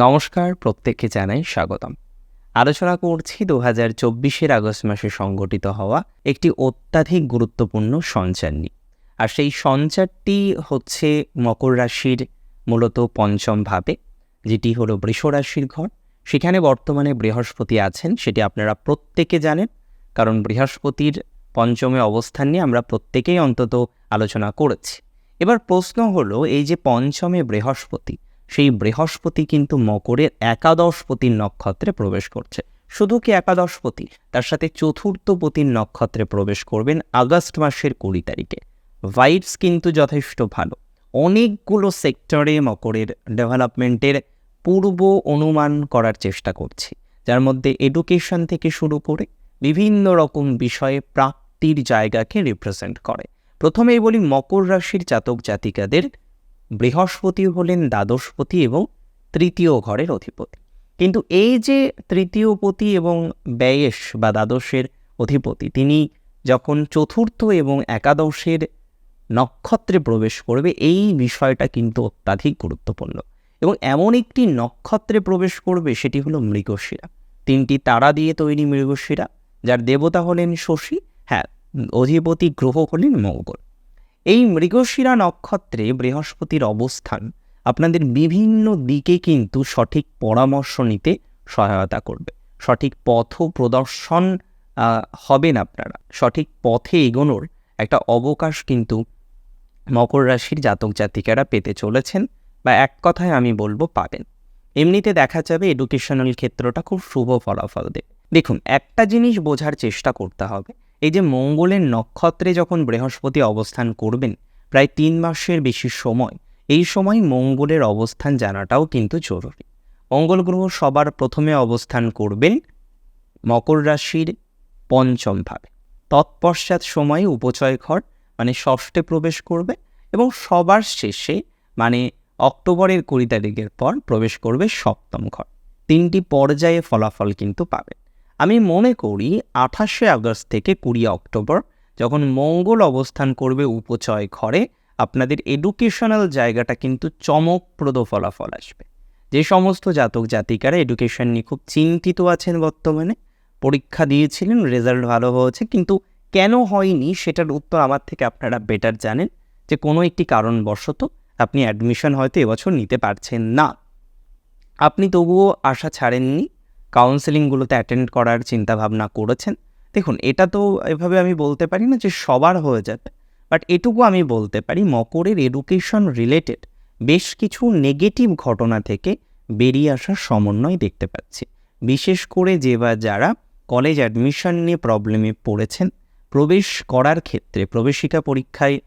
নমস্কার, প্রত্যেককে জানাই স্বাগতম। আলোচনা করছি দু হাজার চব্বিশের আগস্ট মাসে সংগঠিত হওয়া একটি অত্যাধিক গুরুত্বপূর্ণ সঞ্চার নিয়ে। আর সেই সঞ্চারটি হচ্ছে মকর রাশির মূলত পঞ্চম ভাবে যেটি হলো বৃষ রাশির ঘর। সেখানে বর্তমানে বৃহস্পতি আছেন, সেটি আপনারা প্রত্যেকে জানেন। কারণ বৃহস্পতির পঞ্চমে অবস্থান নিয়ে আমরা প্রত্যেকেই অন্তত আলোচনা করেছি। এবার প্রশ্ন হলো, এই যে পঞ্চমে বৃহস্পতি সেই বৃহস্পতি কিন্তু মকরের একাদশপতির নক্ষত্রে প্রবেশ করছে। শুধু কি একাদশপতি? তার সাথে চতুর্থপতির নক্ষত্রে প্রবেশ করবেন আগস্ট মাসের কুড়ি তারিখে। ভাইবস কিন্তু যথেষ্ট ভালো। অনেকগুলো সেক্টরে মকরের ডেভেলপমেন্টের পূর্ব অনুমান করার চেষ্টা করছি, যার মধ্যে এডুকেশন থেকে শুরু করে বিভিন্ন রকম বিষয়ে প্রাপ্তির জায়গাকে রিপ্রেজেন্ট করে। প্রথমেই বলি মকর রাশির জাতক জাতিকাদের বৃহস্পতি হলেন দ্বাদশপতি এবং তৃতীয় ঘরের অধিপতি। কিন্তু এই যে তৃতীয়পতি এবং ব্যয়েশ বা দ্বাদশের অধিপতি, তিনি যখন চতুর্থ এবং একাদশের নক্ষত্রে প্রবেশ করবে, এই বিষয়টা কিন্তু অত্যাধিক গুরুত্বপূর্ণ। এবং এমন একটি নক্ষত্রে প্রবেশ করবে, সেটি হলো মৃগশিরা। তিনটি তারা দিয়ে তৈরি মৃগশিরা, যার দেবতা হলেন শশী হ্যাঁ অধিপতি গ্রহ হলেন মঙ্গল। এই মৃগশিরা নক্ষত্রে বৃহস্পতির অবস্থান আপনাদের বিভিন্ন দিকে কিন্তু সঠিক পরামর্শ নিতে সহায়তা করবে। সঠিক পথ প্রদর্শন হবেন আপনারা। সঠিক পথে এগোনোর একটা অবকাশ কিন্তু মকর রাশির জাতক জাতিকারা পেতে চলেছেন বা এক কথায় আমি বলব পাবেন। এমনিতে দেখা যাবে এডুকেশনাল ক্ষেত্রটা খুব শুভ ফলাফল দেবে। দেখুন, একটা জিনিস বোঝার চেষ্টা করতে হবে এই যে মঙ্গলের নক্ষত্রে যখন বৃহস্পতি অবস্থান করবেন, প্রায় তিন মাসের বেশি সময়, এই সময় মঙ্গলের অবস্থান জানাটাও কিন্তু জরুরি। মঙ্গল গ্রহ সবার প্রথমে অবস্থান করবেন মকর রাশির পঞ্চম ভাবে। তৎপশ্চাৎ সময়ে উপচয় ঘর মানে ষষ্ঠে প্রবেশ করবে এবং সবার শেষে মানে অক্টোবরের কুড়ি তারিখের পর প্রবেশ করবে সপ্তম ঘর। তিনটি পর্যায়ে ফলাফল কিন্তু পাবেন আমি মনে করি আঠাশে আগস্ট থেকে কুড়ি অক্টোবর যখন মঙ্গল অবস্থান করবে উপচয় ঘরে, আপনাদের এডুকেশনাল জায়গাটা কিন্তু চমকপ্রদ ফলাফল আসবে। যে সমস্ত জাতক জাতিকারা এডুকেশন নিয়ে খুব চিন্তিত আছেন বর্তমানে, পরীক্ষা দিয়েছিলেন রেজাল্ট ভালো হয়েছে, কিন্তু কেন হয়নি সেটার উত্তর আমার থেকে আপনারা বেটার জানেন যে কোনো একটি কারণবশত আপনি অ্যাডমিশন হয়তো এবছর নিতে পারছেন না। আপনি তবুও আশা ছাড়েননি কাউন্সেলিংগুলোতে অ্যাটেন্ড করার চিন্তাভাবনা করেছেন। দেখুন, এটা তো এভাবে আমি বলতে পারি না যে সবার হয়ে যাবে বাট এটুকু আমি বলতে পারি মকরের এডুকেশন রিলেটেড বেশ কিছু নেগেটিভ ঘটনা থেকে বেরিয়ে আসার সমন্বয় দেখতে পাচ্ছি। বিশেষ করে যে বা যারা কলেজ অ্যাডমিশন নিয়ে প্রবলেমে পড়েছেন, প্রবেশ করার ক্ষেত্রে প্রবেশিকা পরীক্ষায়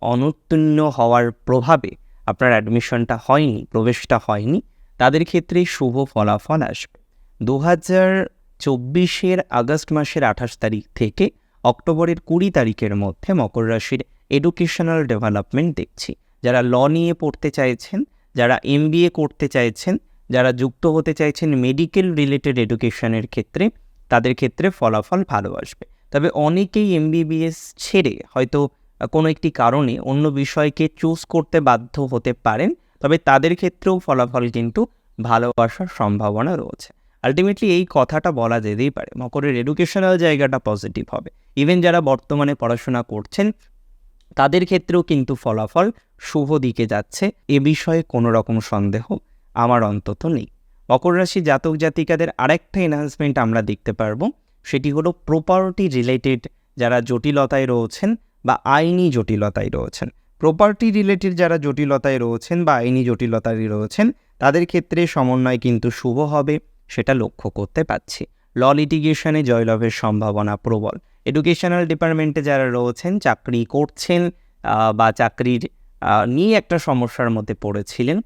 অনুত্তীর্ণ হওয়ার প্রভাবে আপনার অ্যাডমিশনটা হয়নি, প্রবেশটা হয়নি, তাদের ক্ষেত্রে শুভ ফলাফল আসবে। দু হাজার চব্বিশের আগস্ট মাসের আঠাশ তারিখ থেকে অক্টোবরের কুড়ি তারিখের মধ্যে মকর রাশির এডুকেশনাল ডেভেলপমেন্ট দেখছি। যারা ল নিয়ে পড়তে চাইছেন, যারা এমবিএ করতে চাইছেন, যারা যুক্ত হতে চাইছেন মেডিকেল রিলেটেড এডুকেশনের ক্ষেত্রে, তাদের ক্ষেত্রে ফলাফল ভালো আসবে। তবে অনেকেই এমবিবিএস ছেড়ে হয়তো কোনো একটি কারণে অন্য বিষয়কে চুজ করতে বাধ্য হতে পারেন, তবে তাদের ক্ষেত্রেও ফলাফল কিন্তু ভালো আসার সম্ভাবনা রয়েছে। আলটিমেটলি এই কথাটা বলা যেতেই পারে। মকরের এডুকেশনাল জায়গাটা পজিটিভ হবে। ইভেন যারা বর্তমানে পড়াশোনা করছেন, তাদের ক্ষেত্রেও কিন্তু ফলাফল শুভ দিকে যাচ্ছে। এ বিষয়ে কোনো রকম সন্দেহ আমার অন্তত নেই। মকর রাশি জাতক জাতিকাদের আরেকটা এনহান্সমেন্ট আমরা দেখতে পারব। সেটি হলো প্রপার্টি রিলেটেড যারা জটিলতায় রয়েছেন বা আইনি জটিলতায় রয়েছেন। প্রপার্টি রিলেটেড যারা জটিলতায় রয়েছেন বা আইনি জটিলতায় রয়েছেন, তাদের ক্ষেত্রে সমন্বয় কিন্তু শুভ হবে। সেটা লক্ষ্য করতে পারছি। ল লিটিগেশনে জয়লাভের সম্ভাবনা প্রবল। এডুকেশনাল ডিপার্টমেন্টে যারা রয়েছেন, চাকরি করছেন বা চাকরির নিয়ে একটা সমস্যার মধ্যে পড়েছিলেন,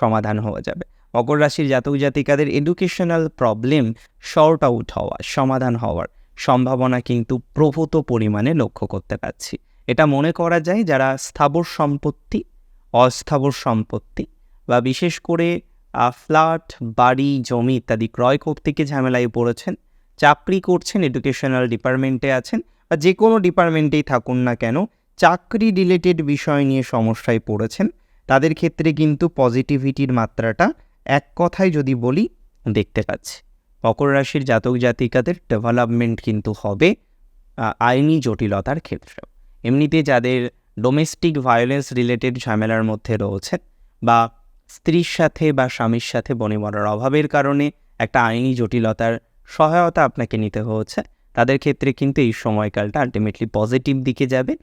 সমাধান হয়ে যাবে। মকর রাশির জাতক জাতিকাদের এডুকেশনাল প্রবলেম শর্ট আউট হওয়া, সমাধান হওয়ার সম্ভাবনা কিন্তু প্রভূত পরিমাণে লক্ষ্য করতে পারছি। এটা মনে করা যায় যারা স্থাবর সম্পত্তি, অস্থাবর সম্পত্তি, বা বিশেষ করে ফ্ল্যাট, বাড়ি, জমি ইত্যাদি ক্রয় করতে গিয়ে ঝামেলায় পড়েছেন, চাকরি করছেন এডুকেশনাল ডিপার্টমেন্টে আছেন বা যে কোনো ডিপার্টমেন্টেই থাকুন না কেন, চাকরি রিলেটেড বিষয় নিয়ে সমস্যায় পড়েছেন। তাদের ক্ষেত্রে কিন্তু পজিটিভিটির মাত্রাটা এক কথায় যদি বলি, দেখতে পাচ্ছি। মকর রাশির জাতক জাতিকাদের ডেভেলপমেন্ট কিন্তু হবে আইনি জটিলতার ক্ষেত্রে এমনিতে যাদের ডোমেস্টিক ভায়োলেন্স রিলেটেড ঝামেলার মধ্যে রয়েছে বা স্ত্রীর সাথে বা স্বামীর সাথে বনে মরার অভাবের কারণে একটা আইনি জটিলতার সহায়তা আপনাকে নিতে হচ্ছে তাদের ক্ষেত্রে কিন্তু এই সময়কালটা আলটিমেটলি পজিটিভ দিকে যাবে।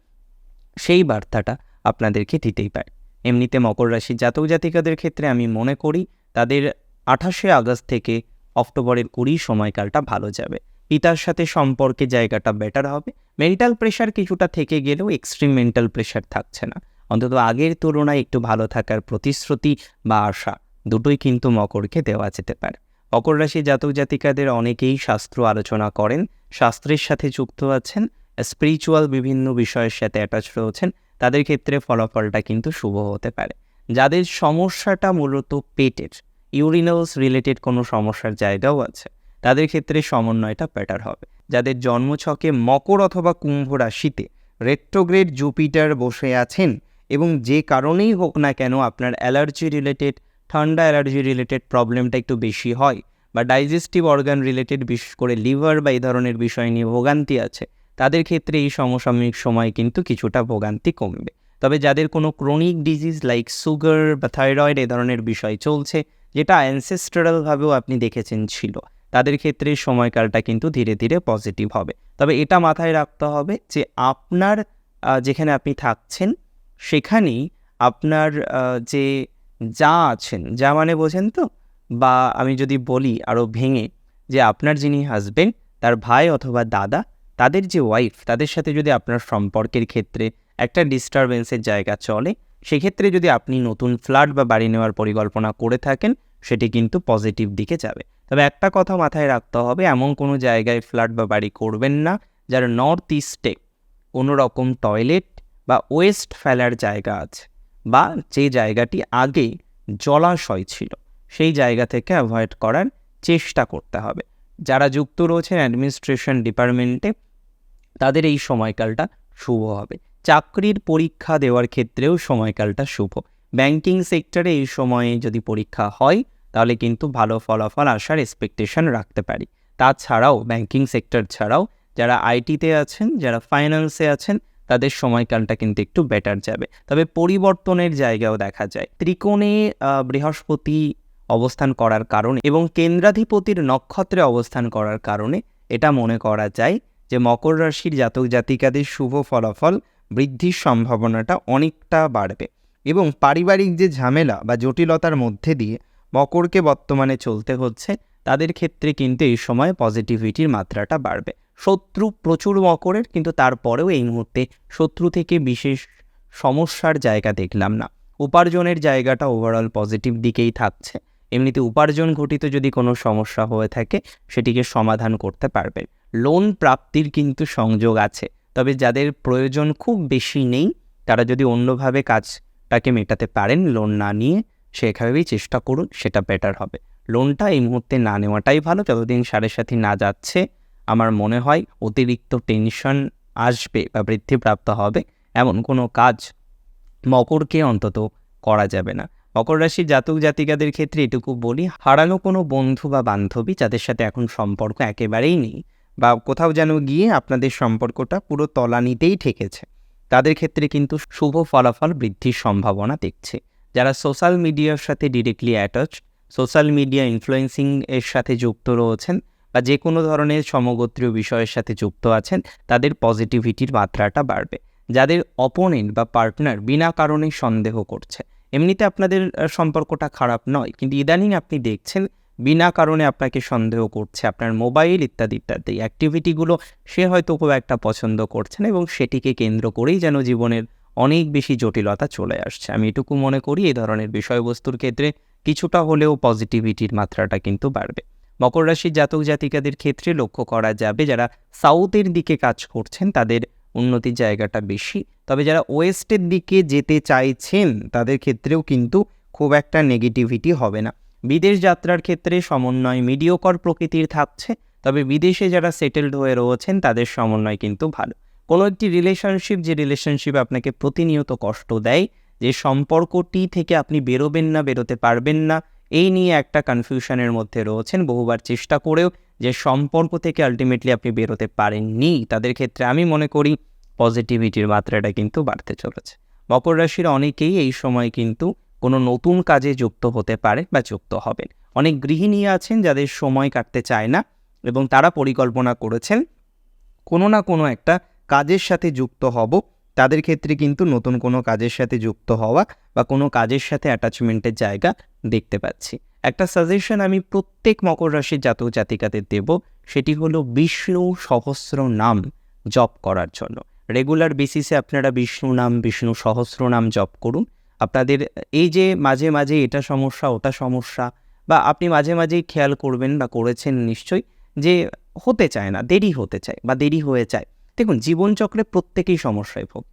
সেই বার্তাটা আপনাদেরকে দিতেই পারে। এমনিতে মকর রাশির জাতক জাতিকাদের ক্ষেত্রে আমি মনে করি তাদের আঠাশে আগস্ট থেকে অক্টোবরের কুড়ি সময়কালটা ভালো যাবে। পিতার সাথে সম্পর্কে জায়গাটা বেটার হবে। মেন্টাল প্রেশার কিছুটা থেকে গেলেও এক্সট্রিম মেন্টাল প্রেশার থাকছে না। অন্তত আগের তুলনায় একটু ভালো থাকার প্রতিশ্রুতি বা আশা দুটোই কিন্তু মকরকে দেওয়া যেতে পারে। মকর রাশি জাতক জাতিকাদের অনেকেই শাস্ত্র আলোচনা করেন, শাস্ত্রের সাথে যুক্ত আছেন স্পিরিচুয়াল বিভিন্ন বিষয়ের সাথে অ্যাটাচ রয়েছেন, তাদের ক্ষেত্রে ফলাফলটা কিন্তু শুভ হতে পারে। যাদের সমস্যাটা মূলত পেটের ইউরিনালস রিলেটেড কোনো সমস্যার জায়গাও আছে, তাদের ক্ষেত্রে সমন্বয়টা বেটার হবে। যাদের জন্মছকে মকর অথবা কুম্ভ রাশিতে রেট্রোগ্রেড জুপিটার বসে আছেন এবং যে কারণেই হোক না কেন আপনার অ্যালার্জি রিলেটেড ঠান্ডা অ্যালার্জি রিলেটেড প্রবলেমটা একটু বেশি হয় বা ডাইজেস্টিভ অর্গান রিলেটেড বিশেষ করে লিভার বা এই ধরনের বিষয় নিয়ে ভোগান্তি আছে, তাদের ক্ষেত্রে এই সমসাময়িক সময় কিন্তু কিছুটা ভোগান্তি কমবে। তবে যাদের কোনো ক্রনিক ডিজিজ লাইক সুগার বা থাইরয়েড এ ধরনের বিষয় চলছে, যেটা অ্যানসেস্ট্রালভাবেও আপনি দেখেছেন ছিল, তাদের ক্ষেত্রে সময়কালটা কিন্তু ধীরে ধীরে পজিটিভ হবে। তবে এটা মাথায় রাখতে হবে যে আপনার যেখানে আপনি থাকছেন সেখানেই আপনার যে যা আছেন, যা মানে বোঝেন তো? বা আমি যদি বলি আরও ভেঙে যে আপনার যিনি হাজবেন্ড তার ভাই অথবা দাদা, তাদের যে ওয়াইফ তাদের সাথে যদি আপনার সম্পর্কের ক্ষেত্রে একটা ডিস্টারবেন্সের জায়গা চলে, সেক্ষেত্রে যদি আপনি নতুন ফ্ল্যাট বা বাড়ি নেওয়ার পরিকল্পনা করে থাকেন, সেটি কিন্তু পজিটিভ দিকে যাবে। তবে একটা কথা মাথায় রাখতে হবে, এমন কোনো জায়গায় ফ্ল্যাট বা বাড়ি করবেন না, যার নর্থ ইস্টে কোনো রকম টয়লেট বা ওয়েস্ট ফেলার জায়গা আছে বা যে জায়গাটি আগে জলাশয় ছিল, সেই জায়গা থেকে অ্যাভয়েড করার চেষ্টা করতে হবে। যারা যুক্ত রয়েছেন অ্যাডমিনিস্ট্রেশন ডিপার্টমেন্টে তাদের এই সময়কালটা শুভ হবে। চাকরির পরীক্ষা দেওয়ার ক্ষেত্রেও সময়কালটা শুভ। ব্যাংকিং সেক্টরে এই সময়ে যদি পরীক্ষা হয়, তাহলে কিন্তু ভালো ফলাফল আসার এক্সপেকটেশন রাখতে পারি। তাছাড়াও ব্যাংকিং সেক্টর ছাড়াও যারা আইটিতে আছেন, যারা ফাইন্যান্সে আছেন তাদের সময়কালটা কিন্তু একটু বেটার যাবে। তবে পরিবর্তনের জায়গাও দেখা যায়। ত্রিকোণে বৃহস্পতি অবস্থান করার কারণে এবং কেন্দ্রাধিপতির নক্ষত্রে অবস্থান করার কারণে এটা মনে করা যায় যে মকর রাশির জাতক জাতিকাদের শুভ ফলাফল বৃদ্ধির সম্ভাবনাটা অনেকটা বাড়বে এবং পারিবারিক যে ঝামেলা বা জটিলতার মধ্যে দিয়ে মকরকে বর্তমানে চলতে হচ্ছে, তাদের ক্ষেত্রে কিন্তু এই সময় পজিটিভিটির মাত্রাটা বাড়বে। শত্রু প্রচুর মকরের, কিন্তু তারপরেও এই মুহূর্তে শত্রু থেকে বিশেষ সমস্যার জায়গা দেখলাম না। উপার্জনের জায়গাটা ওভারঅল পজিটিভ দিকেই থাকছে। এমনিতে উপার্জন ঘটিত যদি কোনো সমস্যা হয়ে থাকে, সেটিকে সমাধান করতে পারবেন লোন প্রাপ্তির কিন্তু সংযোগ আছে, তবে যাদের প্রয়োজন খুব বেশি নেই, তারা যদি অন্যভাবে কাজটাকে মেটাতে পারেন, লোন না নিয়ে সেভাবেই চেষ্টা করুন, সেটা বেটার হবে। লোনটা এই মুহূর্তে না নেওয়াটাই ভালো, যতদিন সাড়ে সাথে না যাচ্ছে আমার মনে হয় অতিরিক্ত টেনশন আসবে বা বৃদ্ধিপ্রাপ্ত হবে এমন কোনো কাজ মকরকে অন্তত করা যাবে না। মকর রাশির জাতক জাতিকাদের ক্ষেত্রে এটুকু বলি, হারানো কোনো বন্ধু বা বান্ধবী যাদের সাথে এখন সম্পর্ক একেবারেই নেই বা কোথাও যেন গিয়ে আপনাদের সম্পর্কটা পুরো তলানিতেই ঠেকেছে। তাদের ক্ষেত্রে কিন্তু শুভ ফলাফল বৃদ্ধির সম্ভাবনা দেখছে। যারা সোশ্যাল মিডিয়ার সাথে directly attach social media influencing এর সাথে যুক্ত রয়েছেন বা যে কোনো ধরনের সমগোত্রীয় বিষয়ের সাথে যুক্ত আছেন, তাদের পজিটিভিটির মাত্রাটা বাড়বে। যাদের অপোনেন্ট বা পার্টনার বিনা কারণে সন্দেহ করছে। এমনিতে আপনাদের সম্পর্কটা খারাপ নয়, কিন্তু ইদানিং আপনি দেখছেন বিনা কারণে আপনাকে সন্দেহ করছে, আপনার মোবাইল ইত্যাদি ইত্যাদি। অ্যাক্টিভিটিগুলো সে হয়তো খুব একটা পছন্দ করছে না এবং সেটিকে কেন্দ্র করেই যেন জীবনের অনেক বেশি জটিলতা চলে আসছে। আমি এটুকু মনে করি, এই ধরনের বিষয়বস্তুর ক্ষেত্রে কিছুটা হলেও পজিটিভিটির মাত্রাটা কিন্তু বাড়বে। মকর রাশির জাতক জাতিকাদের ক্ষেত্রে লক্ষ্য করা যাবে, যারা সাউথের দিকে কাজ করছেন তাদের উন্নতির জায়গাটা বেশি। তবে যারা ওয়েস্টের দিকে যেতে চাইছেন, তাদের ক্ষেত্রেও কিন্তু খুব একটা নেগেটিভিটি হবে না। বিদেশ যাত্রার ক্ষেত্রে সমন্বয় মিডিয়কর প্রকৃতির থাকছে, তবে বিদেশে যারা সেটেলড হয়ে রয়েছেন, তাদের সমন্বয় কিন্তু ভালো। কোনো একটি রিলেশনশিপ যে রিলেশনশিপ আপনাকে প্রতিনিয়ত কষ্ট দেয়, যে সম্পর্কটি থেকে আপনি বেরোবেন না, বেরোতে পারবেন না এই নিয়ে একটা কনফিউশনের মধ্যে রয়েছেন। বহুবার চেষ্টা করেও যে সম্পর্ক থেকে আলটিমেটলি আপনি বেরোতে পারেননি, তাদের ক্ষেত্রে আমি মনে করি পজিটিভিটির মাত্রাটা কিন্তু বাড়তে চলেছে। মকর রাশির অনেকেই এই সময় কিন্তু কোনো নতুন কাজে যুক্ত হতে পারে বা যুক্ত হবেন। অনেক গৃহিণী আছেন যাদের সময় কাটতে চায় না এবং তারা পরিকল্পনা করেছেন, কোনো না কোনো একটা কাজের সাথে যুক্ত হব। তাদের ক্ষেত্রে কিন্তু নতুন কোনো কাজের সাথে যুক্ত হওয়া বা কোনো কাজের সাথে অ্যাটাচমেন্টের জায়গা দেখতে পাচ্ছি। একটা সাজেশন আমি প্রত্যেক মকর রাশির জাতক জাতিকাদের দেব, সেটি হলো বিষ্ণু সহস্র নাম জপ করার জন্য। রেগুলার বেসিসে আপনারা বিষ্ণু নাম, বিষ্ণু সহস্র নাম জপ করুন। আপনাদের এই যে মাঝে মাঝে এটা সমস্যা, ওটা সমস্যা বা আপনি মাঝে মাঝেই খেয়াল করবেন বা করেছেন নিশ্চয়ই যে হতে চায় না, দেরি হতে চায় বা দেরি হয়ে যায়। দেখুন, জীবনচক্রে প্রত্যেকেই সমস্যায় ভোগ।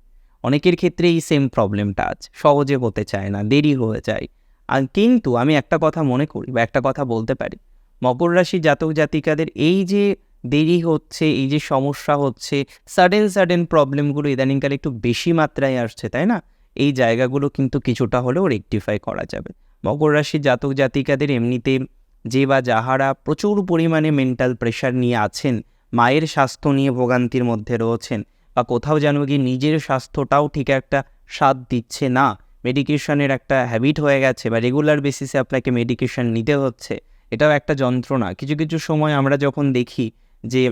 অনেকের ক্ষেত্রে এই সেম প্রবলেমটা আছে। সহজে হতে চায় না, দেরি হয়ে যায়। আর কিন্তু আমি একটা কথা মনে করি বা একটা কথা বলতে পারি। মকর রাশি জাতক জাতিকাদের এই যে দেরি হচ্ছে, এই যে সমস্যা হচ্ছে সাডেন সাডেন প্রবলেমগুলো ইদানিংকালে একটু বেশি মাত্রায় আসছে, তাই না? এই জায়গাগুলো কিন্তু কিছুটা হলেও রেকটিফাই করা যাবে। মকর রাশির জাতক জাতিকাদের এমনিতে যে বা যাহারা প্রচুর পরিমাণে মেন্টাল প্রেশার নিয়ে আছেন মায়ের স্বাস্থ্য নিয়ে ভোগান্তির মধ্যে রয়েছেন বা কোথাও যেন কি নিজের স্বাস্থ্যটাও ঠিক একটা স্বাদ দিচ্ছে না। মেডিকেশনের একটা হ্যাবিট হয়ে গেছে বা রেগুলার বেসিসে আপনাকে মেডিকেশন নিতে হচ্ছে। এটাও একটা যন্ত্রণা। কিছু কিছু সময় আমরা যখন দেখি যে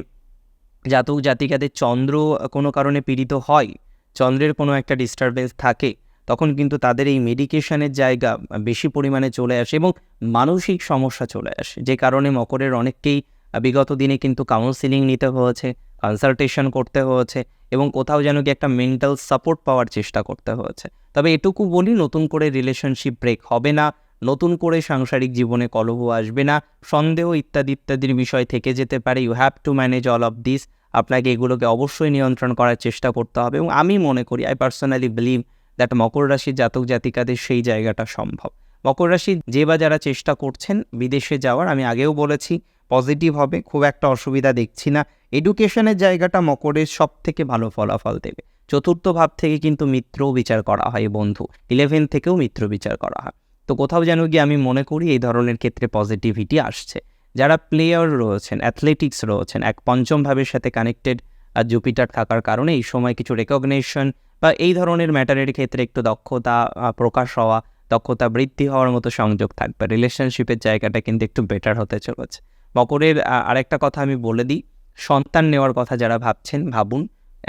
জাতক জাতিকাদের চন্দ্র কোনো কারণে পীড়িত হয়, চন্দ্রের কোনো একটা ডিস্টারবেন্স থাকে, তখন কিন্তু তাদের এই মেডিকেশনের জায়গা বেশি পরিমাণে চলে আসে এবং মানসিক সমস্যা চলে আসে। যে কারণে মকরের অনেককেই বিগত দিনে কিন্তু কাউন্সিলিং নিতে হয়েছে কনসালটেশন করতে হয়েছে এবং কোথাও যেন কি একটা মেন্টাল সাপোর্ট পাওয়ার চেষ্টা করতে হয়েছে। তবে এটুকু বলি, নতুন করে রিলেশনশিপ ব্রেক হবে না, নতুন করে সাংসারিক জীবনে কলহ আসবে না, সন্দেহ ইত্যাদি ইত্যাদির বিষয় থেকে যেতে পারে। You have to manage all of this আপনাকে এগুলোকে অবশ্যই নিয়ন্ত্রণ করার চেষ্টা করতে হবে এবং আমি মনে করি আই পার্সোনালি বিলিভ দ্যাট মকর রাশির জাতক জাতিকাদের সেই জায়গাটা সম্ভব। মকর রাশি যে বা যারা চেষ্টা করছেন বিদেশে যাওয়ার, আমি আগেও বলেছি পজিটিভ হবে, খুব একটা অসুবিধা দেখছি না। এডুকেশনের জায়গাটা মকরের সব থেকে ভালো ফলাফল দেবে। চতুর্থ ভাব থেকে কিন্তু মিত্র বিচার করা হয় বন্ধু। ইলেভেন থেকেও মিত্র বিচার করা হয়। তো কোথাও যেন গিয়ে আমি মনে করি এই ধরনের ক্ষেত্রে পজিটিভিটি আসছে। যারা প্লেয়ার রয়েছেন অ্যাথলেটিক্স রয়েছেন, এক পঞ্চম ভাবের সাথে কানেক্টেড আর জুপিটার থাকার কারণে এই সময় কিছু রেকগনেশন বা এই ধরনের ম্যাটারের ক্ষেত্রে একটু দক্ষতা প্রকাশ হওয়া, দক্ষতা বৃদ্ধি হওয়ার মতো সংযোগ থাকবে। রিলেশনশিপের জায়গাটা কিন্তু একটু বেটার হতে চলেছে। মকরের আরেকটা কথা আমি বলে দিই। সন্তান নেওয়ার কথা যারা ভাবছেন, ভাবুন।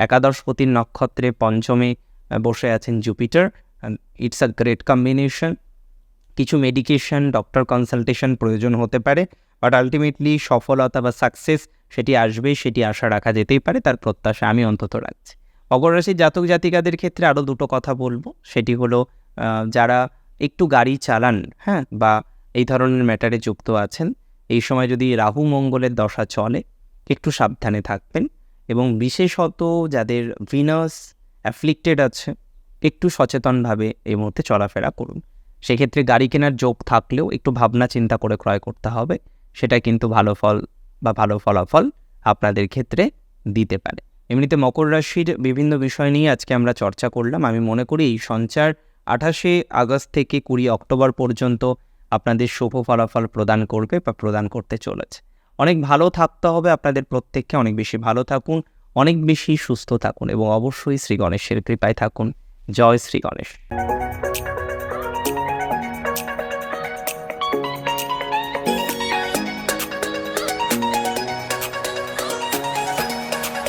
একাদশপতির নক্ষত্রে পঞ্চমে বসে আছেন Jupiter. It's a great combination. কিছু মেডিকেশন, ডক্টর কনসালটেশন প্রয়োজন হতে পারে, বাট আলটিমেটলি সফলতা বা সাকসেস সেটি আসবে, সেটি আশা রাখা যেতেই পারে, তার প্রত্যাশা আমি অন্তত রাখছি। অগররাশির জাতক জাতিকাদের ক্ষেত্রে আরও দুটো কথা বলব। সেটি হলো যারা একটু গাড়ি চালান হ্যাঁ বা এই ধরনের ম্যাটারে যুক্ত আছেন এই সময় যদি রাহু মঙ্গলের দশা চলে, একটু সাবধানে থাকবেন এবং বিশেষত যাদের ভিনাস অ্যাফ্লিক্টেড আছে, একটু সচেতনভাবে এই মুহূর্তে চলাফেরা করুন। সেক্ষেত্রে গাড়ি কেনার যোগ থাকলেও একটু ভাবনা চিন্তা করে ক্রয় করতে হবে। সেটা কিন্তু ভালো ফল বা ভালো ফলাফল আপনাদের ক্ষেত্রে দিতে পারে। এমনিতে মকর রাশির বিভিন্ন বিষয় নিয়ে আজকে আমরা চর্চা করলাম। আমি মনে করি এই সঞ্চার আঠাশে আগস্ট থেকে কুড়ি অক্টোবর পর্যন্ত আপনাদের শুভ ফলাফল প্রদান করবে বা প্রদান করতে চলেছে। অনেক ভালো থাকতে হবে আপনাদের প্রত্যেককে, অনেক বেশি ভালো থাকুন, অনেক বেশি সুস্থ থাকুন এবং অবশ্যই শ্রী গণেশের কৃপায় থাকুন। জয় শ্রী গণেশ।